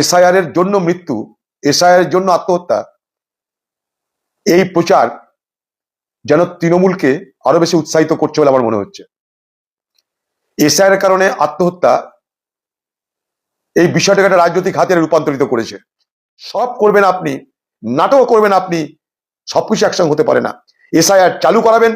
SIR এর জন্য মৃত্যু এসআইআর এর জন্য আত্মহত্যা, এই প্রচার যেন তৃণমূলকে আরও বেশি উৎসাহিত করছে বলে আমার মনে হচ্ছে। এসআইআর এর কারণে আত্মহত্যা এই বিষয়টাকে একটা রাজনৈতিক হাতিয়ারে রূপান্তরিত করেছে। সব করবেন আপনি নাটক করবেন আপনি, সবকিছু একসঙ্গে হতে পারে না। এসআইআর চালু করাবেন,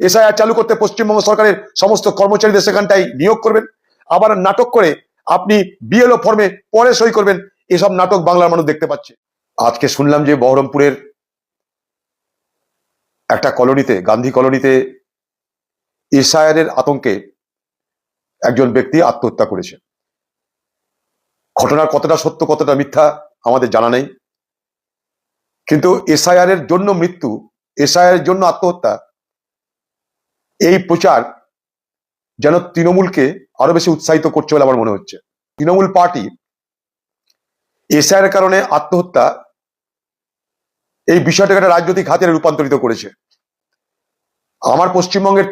এসআইআর চালু করতে পশ্চিমবঙ্গ সরকারের সমস্ত কর্মচারীদের সেখানটাই নিয়োগ করবেন, আবার নাটক করে আপনি বিএলও ফর্মে পরে সই করবেন। এসব নাটক বাংলার মানুষ দেখতে পাচ্ছে। আজকে শুনলাম যে বহরমপুরের একটা কলোনিতে, গান্ধী কলোনিতে এর আতঙ্কে একজন ব্যক্তি আত্মহত্যা করেছে। ঘটনার কতটা সত্য, কতটা মিথ্যা আমাদের জানা নেই। কিন্তু এসআইআর এর জন্য মৃত্যু এসআইআর এর জন্য আত্মহত্যা, এই প্রচার যেন তৃণমূলকে আরও বেশি উৎসাহিত করছে বলে আমার মনে হচ্ছে। তৃণমূল পার্টি এসআইআর এর কারণে আত্মহত্যা এই বিষয়টাকে একটা রাজনৈতিক হাতিয়ারে রূপান্তরিত করেছে। আমার পশ্চিমবঙ্গের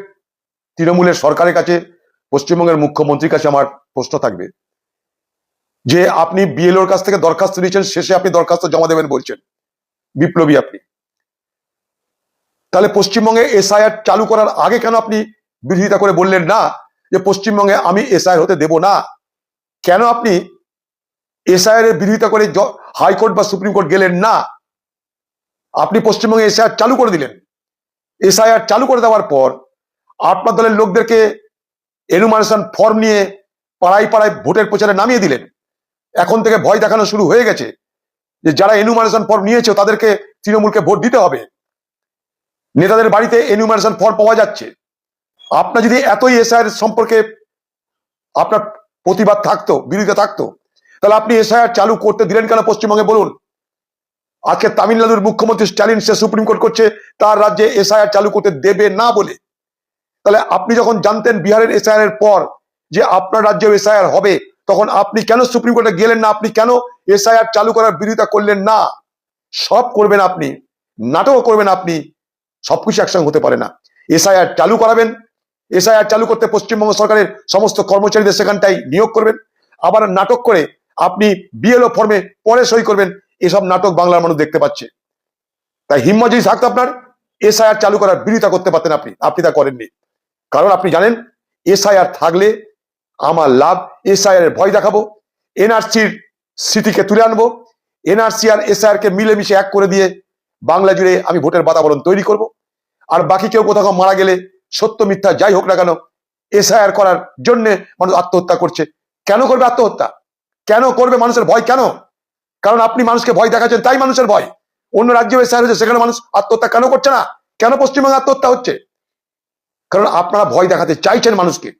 তৃণমূলের সরকারের কাছে, পশ্চিমবঙ্গের মুখ্যমন্ত্রীর কাছে আমার প্রশ্ন থাকবে যে আপনি বিএলওর কাছ থেকে দরখাস্ত নিয়েছেন, শেষে আপনি দরখাস্ত জমা দেবেন বলছেন। বিপ্লবী আপনি। তাহলে পশ্চিমবঙ্গে এসআইআর চালু করার আগে কেন আপনি বিরোধিতা করে বললেন না? যে পশ্চিমবঙ্গে আমি এসআইআর হতে দেব না। কেন আপনি এসআইআর এর বিরোধিতা করে হাইকোর্ট বা সুপ্রিম কোর্ট গেলেন না? আপনি পশ্চিমবঙ্গে এসআইআর চালু করে দিলেন। এসআইআর চালু করে দেওয়ার পর আপনার দলের লোকদেরকে এনুমারেশন ফর্ম নিয়ে পাড়ায় পাড়ায় ভোটের প্রচারে নামিয়ে দিলেন। এখন থেকে ভয় দেখানো শুরু হয়ে গেছে যে যারা এনুমারেশন ফর্ম নিয়েছে তাদেরকে তৃণমূলকে ভোট দিতে হবে। নেতাদের বাড়িতে এনুমারেশন ফর্ম পাওয়া যাচ্ছে। আপনার যদি এতই এসআইআর সম্পর্কে আপনার প্রতিবাদ থাকতো, বিরোধিতা থাকতো, তাহলে আপনি এসআইআর চালু করতে দিলেন কেন? পশ্চিমবঙ্গে বলুন। আজকে তামিলনাড়ুর মুখ্যমন্ত্রী স্ট্যালিন, সে সুপ্রিম কোর্ট করছে, তার রাজ্যে এসআইআর চালু করতে দেবে না বলে। তাহলে আপনি যখন জানতেন বিহারের এসআইআর এর পর যে আপনার রাজ্যে এসআইআর হবে, তখন আপনি কেন সুপ্রিম কোর্টে গেলেন না? আপনি কেন এসআইআর চালু করার বিরোধিতা করলেন না? সব করবেন আপনি, নাটকও করবেন আপনি, সবকিছু একসঙ্গে হতে পারে না। এসআইআর চালু করাবেন এসআইআর চালু করতে পশ্চিমবঙ্গ সরকারের সমস্ত কর্মচারীদের সেখানটাই নিয়োগ করবেন। আবার নাটক করে আপনি বিএলও ফর্মে পরে সই করবেন, এসব নাটক বাংলার মানুষ দেখতে পাচ্ছে। তাই হিম্মত যদি থাকতো আপনার, এসআইআর চালু করার বিরোধিতা করতে পারতেন আপনি আপনি তা করেননি। কারণ আপনি জানেন, এসআইআর থাকলে আমার লাভ, এসআইআর এর ভয় দেখাবো, এনআরসির স্মৃতিকে তুলে আনব, এনআরসি আর এসআইআর কে মিলেমিশে এক করে দিয়ে বাংলা জুড়ে আমি ভোটের বাতাবরণ তৈরি করব। আর বাকি কেউ কোথাও মারা গেলে সত্য, মিথ্যা, যাই হোক না কেন, এসআইআর করার জন্য মানুষ আত্মহত্যা করছে। কেন করবে আত্মহত্যা? কেন করবে মানুষের ভয় কেন? কারণ আপনি মানুষকে ভয় দেখাচ্ছেন, তাই মানুষের ভয়। অন্য রাজ্যে এসআইআর হচ্ছে সেখানে মানুষ আত্মহত্যা কেন করছে না? কেন পশ্চিমবঙ্গে আত্মহত্যা হচ্ছে? কারণ আপনারা ভয় দেখাতে চাইছেন মানুষকে।